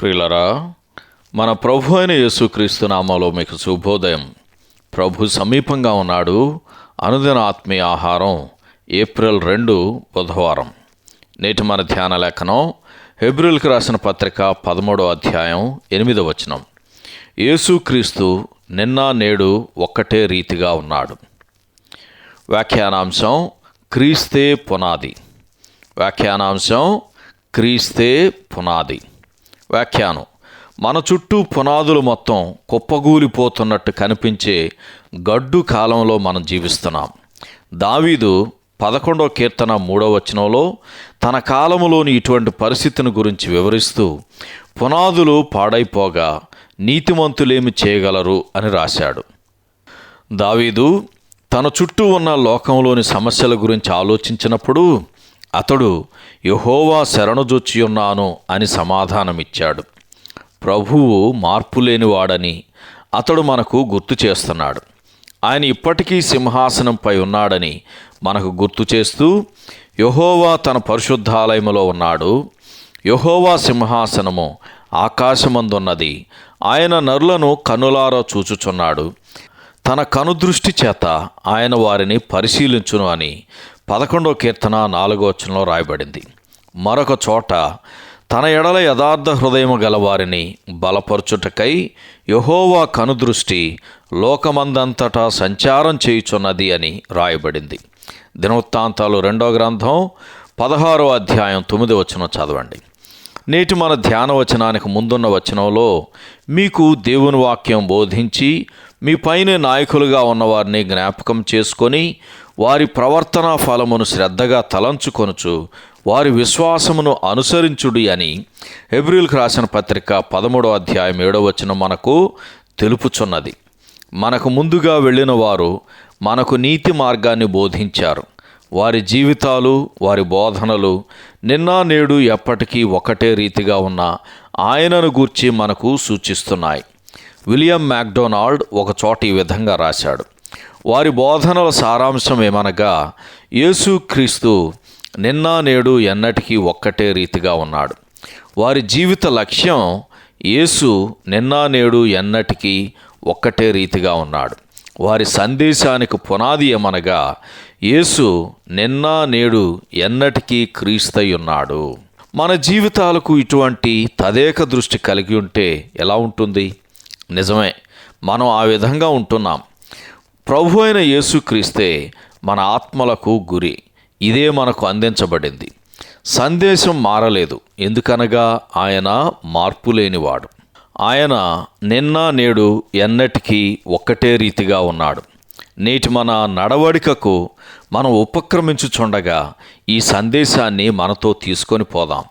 ప్రియులరా మన ప్రభు అయిన యేసుక్రీస్తు నామాలో మీకు శుభోదయం. ప్రభు సమీపంగా ఉన్నాడు. అనుదిన ఆత్మీయ ఆహారం ఏప్రిల్ రెండు బుధవారం. నేటి మన ధ్యాన లేఖనం హెబ్రిల్కి రాసిన పత్రిక పదమూడో అధ్యాయం ఎనిమిదో వచనం. యేసుక్రీస్తు నిన్న నేడు ఒక్కటే రీతిగా ఉన్నాడు. వ్యాఖ్యానాంశం క్రీస్తే పునాది. వ్యాఖ్యానాంశం క్రీస్తే పునాది. వ్యాఖ్యానం. మన చుట్టూ పునాదులు మొత్తం కుప్పగూలిపోతున్నట్టు కనిపించే గడ్డు కాలంలో మనం జీవిస్తున్నాం. దావీదు పదకొండో కీర్తన మూడో వచనంలో తన కాలములోని ఇటువంటి పరిస్థితిని గురించి వివరిస్తూ పునాదులు పాడైపోగా నీతిమంతులేమి చేయగలరు అని రాశాడు. దావీదు తన చుట్టూ ఉన్న లోకంలోని సమస్యల గురించి ఆలోచించినప్పుడు అతడు యహోవా శరణుజొచ్చియున్నాను అని సమాధానమిచ్చాడు. ప్రభువు మార్పు లేనివాడని అతడు మనకు గుర్తు చేస్తున్నాడు. ఆయన ఇప్పటికీ సింహాసనంపై ఉన్నాడని మనకు గుర్తు చేస్తూ యహోవా తన పరిశుద్ధాలయములో ఉన్నాడు. యహోవా సింహాసనము ఆకాశమందున్నది. ఆయన నరులను కనులారా చూచుచున్నాడు. తన కనుదృష్టి చేత ఆయన వారిని పరిశీలించును అని పదకొండో కీర్తన నాలుగో వచనంలో రాయబడింది. మరొక చోట తన ఎడల యథార్థ హృదయము గలవారిని బలపరచుటకై యహోవా కనుదృష్టి లోకమందంతటా సంచారం చేయుచున్నది అని రాయబడింది. దినవృత్తాంతాలు రెండో గ్రంథం పదహారో అధ్యాయం తొమ్మిది వచనం చదవండి. నేటి మన ధ్యాన వచనానికి ముందున్న వచనంలో మీకు దేవుని వాక్యం బోధించి మీ పైన నాయకులుగా ఉన్నవారిని జ్ఞాపకం చేసుకొని వారి ప్రవర్తన ఫలమును శ్రద్ధగా తలంచుకొనుచు వారి విశ్వాసమును అనుసరించుడి అని ఎబ్రిల్కి రాసిన పత్రిక పదమూడో అధ్యాయం ఏడో వచ్చిన మనకు తెలుపుచున్నది. మనకు ముందుగా వెళ్ళిన వారు మనకు నీతి మార్గాన్ని బోధించారు. వారి జీవితాలు వారి బోధనలు నిన్న నేడు ఎప్పటికీ ఒకటే రీతిగా ఉన్న ఆయనను గూర్చి మనకు సూచిస్తున్నాయి. విలియం మ్యాక్డొనాల్డ్ ఒకచోట ఈ విధంగా రాశాడు. వారి బోధనల సారాంశం ఏమనగా యేసుక్రీస్తు నిన్న నేడు ఎన్నటికీ ఒక్కటే రీతిగా ఉన్నాడు. వారి జీవిత లక్ష్యం యేసు నిన్న నేడు ఎన్నటికీ ఒక్కటే రీతిగా ఉన్నాడు. వారి సందేశానికి పునాది ఏమనగా యేసు నిన్న నేడు ఎన్నటికీ క్రీస్తై ఉన్నాడు. మన జీవితాలకు ఇటువంటి తదేక దృష్టి కలిగి ఉంటే ఎలా ఉంటుంది? నిజమే మనం ఆ విధంగా ఉంటున్నాం. ప్రభు అయిన యేసుక్రీస్తే మన ఆత్మలకు గురి. ఇదే మనకు అందించబడింది. సందేశం మారలేదు. ఎందుకనగా ఆయన మార్పు లేనివాడు. ఆయన నిన్న నేడు ఎన్నటికీ ఒక్కటే రీతిగా ఉన్నాడు. నేటి మన నడవడికకు మనం ఉపక్రమించుచుండగా ఈ సందేశాన్ని మనతో తీసుకొని పోదాం.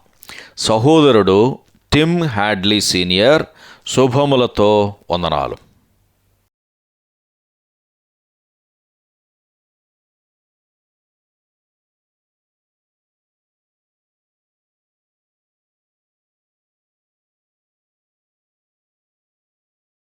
సహోదరుడు టిమ్ హ్యాడ్లీ సీనియర్ శుభములతో వందనాలు.